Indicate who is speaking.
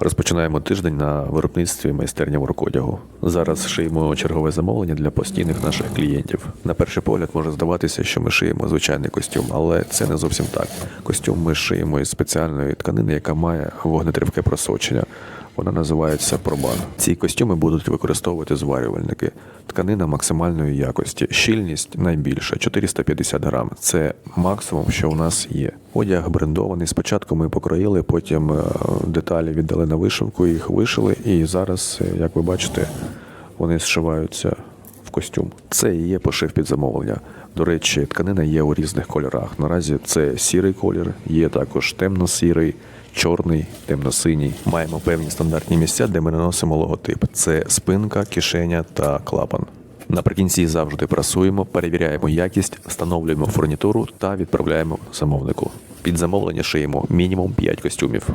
Speaker 1: Розпочинаємо тиждень на виробництві майстерня воркодягу. Зараз шиємо чергове замовлення для постійних наших клієнтів. На перший погляд може здаватися, що ми шиємо звичайний костюм, але це не зовсім так. Костюм ми шиємо із спеціальної тканини, яка має вогнетривке просочення. Вона називається пробан. Ці костюми будуть використовувати зварювальники. Тканина максимальної якості, щільність найбільша 450 грам. Це максимум, що у нас є. Одяг брендований. Спочатку ми покроїли, потім е, деталі віддали на вишивку, їх вишили, і зараз, е, як ви бачите, вони зшиваються в костюм. Це і є пошив під замовлення. До речі, тканина є у різних кольорах. Наразі це сірий колір, є також темно-сірий, чорний, темно-синій. Маємо певні стандартні місця, де ми наносимо логотип: це спинка, кишеня та клапан. Наприкінці завжди прасуємо, перевіряємо якість, встановлюємо фурнітуру та відправляємо замовнику. Під замовлення шиємо мінімум 5 костюмів.